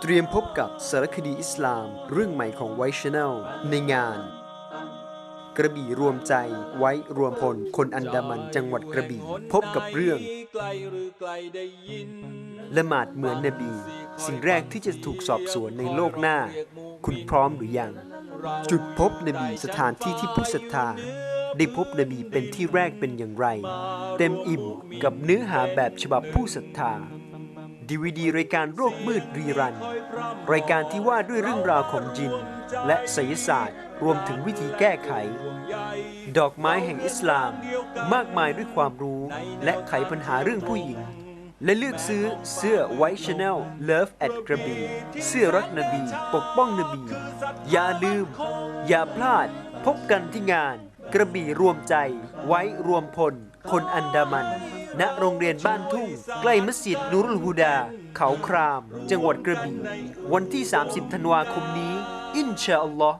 เตรียมพบกับสารคดีอิสลาม เรื่องใหม่ของไวชแนลในงาน กระบี่รวมใจไว้รวมพล คนอันดามันจังหวัดกระบี่ พบกับเรื่องละหมาดเหมือนนบี สิ่งแรกที่จะถูกสอบสวนในโลกหน้า คุณพร้อมหรือยัง จุดพบนบีสถานที่ที่ผู้ศรัทธาได้พบนบีเป็นที่แรกเป็นอย่างไร เต็มอิ่มกับเนื้อหาแบบฉบับผู้ศรัทธา ดีวดีรายการโรคมืดรีรัน รายการที่ว่าด้วยเรื่องราวของจิน และไสยศาสตร์ รวมถึงวิธีแก้ไข ดอกไม้แห่งอิสลาม มากมายด้วยความรู้ และไขปัญหาเรื่องผู้หญิง และเลือกซื้อเสื้อ White Channel Love at กระบี่เสื้อรักนบี ปกป้องนบี อย่าลืม อย่าพลาด พบกันที่งาน กระบี่รวมใจ ไว้รวมพล คนอันดามัน ณโรงเรียนบ้านทุ่ง ใกล้มัสยิดนูรุลฮูดา เขาคราม จังหวัดกระบี่วันที่ 30 ธันวาคมนี้ อินชาอัลลอฮ์